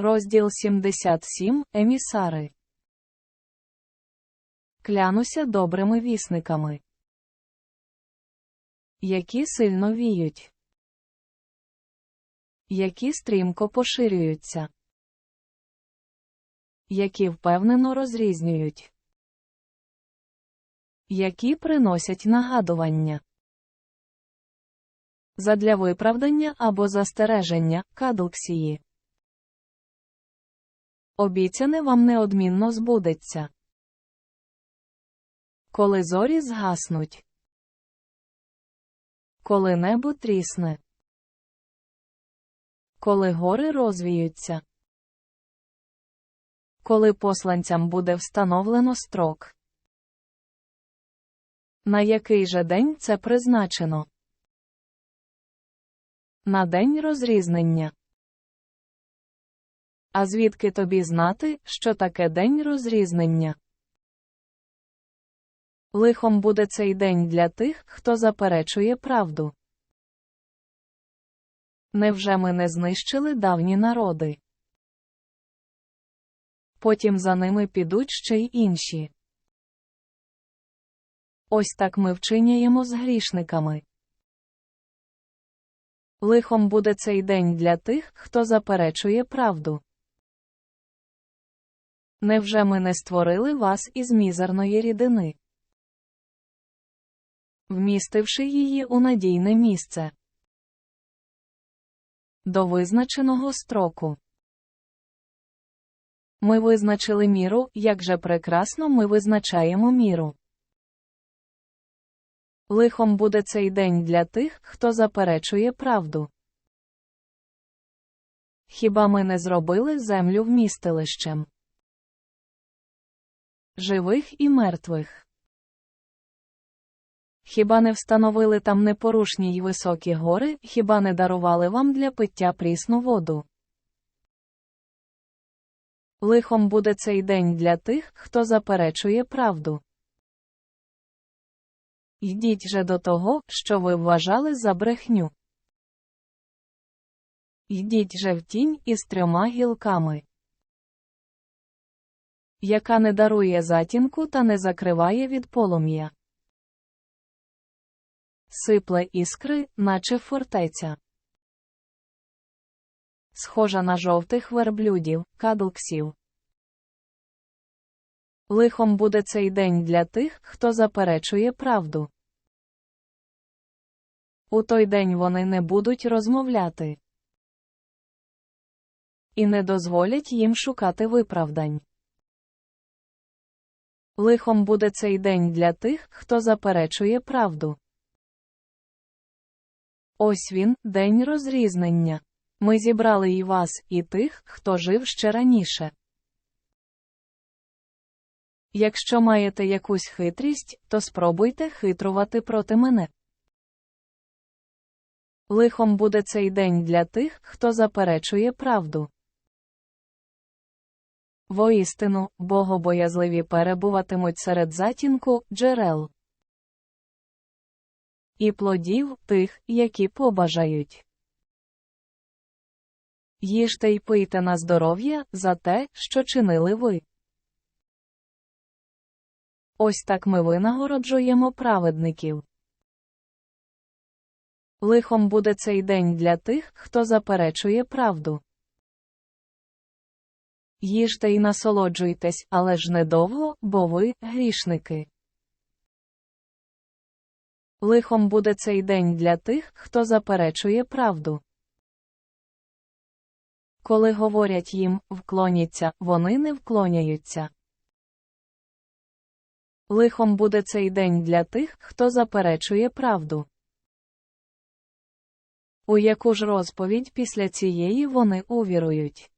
Розділ 77 Емісари. Клянуся добрими вісниками, які сильно віють, які стрімко поширюються, які впевнено розрізнюють, які приносять нагадування. Задля виправдання або застереження кадлксії. Обіцяне вам неодмінно збудеться. Коли зорі згаснуть. Коли небо трісне. Коли гори розвіються. Коли посланцям буде встановлено строк. На який же день це призначено? На день розрізнення. А звідки тобі знати, що таке день розрізнення? Лихом буде цей день для тих, хто заперечує правду. Невже ми не знищили давні народи? Потім за ними підуть ще й інші. Ось так ми вчиняємо з грішниками. Лихом буде цей день для тих, хто заперечує правду. Невже ми не створили вас із мізерної рідини? Вмістивши її у надійне місце до визначеного строку. Ми визначили міру, як же прекрасно ми визначаємо міру. Лихом буде цей день для тих, хто заперечує правду. Хіба ми не зробили землю вмістилищем? Живих і мертвих. Хіба не встановили там непорушні й високі гори, хіба не дарували вам для пиття прісну воду? Лихом буде цей день для тих, хто заперечує правду. Йдіть же до того, що ви вважали за брехню. Йдіть же в тінь із трьома гілками, яка не дарує затінку та не закриває від полум'я. Сипле іскри, наче фортеця. Схожа на жовтих верблюдів, кадлксів. Лихом буде цей день для тих, хто заперечує правду. У той день вони не будуть розмовляти і не дозволять їм шукати виправдань. Лихом буде цей день для тих, хто заперечує правду. Ось він, день розрізнення. Ми зібрали і вас, і тих, хто жив ще раніше. Якщо маєте якусь хитрість, то спробуйте хитрувати проти мене. Лихом буде цей день для тих, хто заперечує правду. Воістину, богобоязливі перебуватимуть серед затінку джерел і плодів тих, які побажають. Їжте й пийте на здоров'я за те, що чинили ви. Ось так ми винагороджуємо праведників. Лихом буде цей день для тих, хто заперечує правду. Їжте й насолоджуйтесь, але ж недовго, бо ви грішники. Лихом буде цей день для тих, хто заперечує правду. Коли говорять їм вклоніться, вони не вклоняються. Лихом буде цей день для тих, хто заперечує правду. У яку ж розповідь після цієї вони увірують.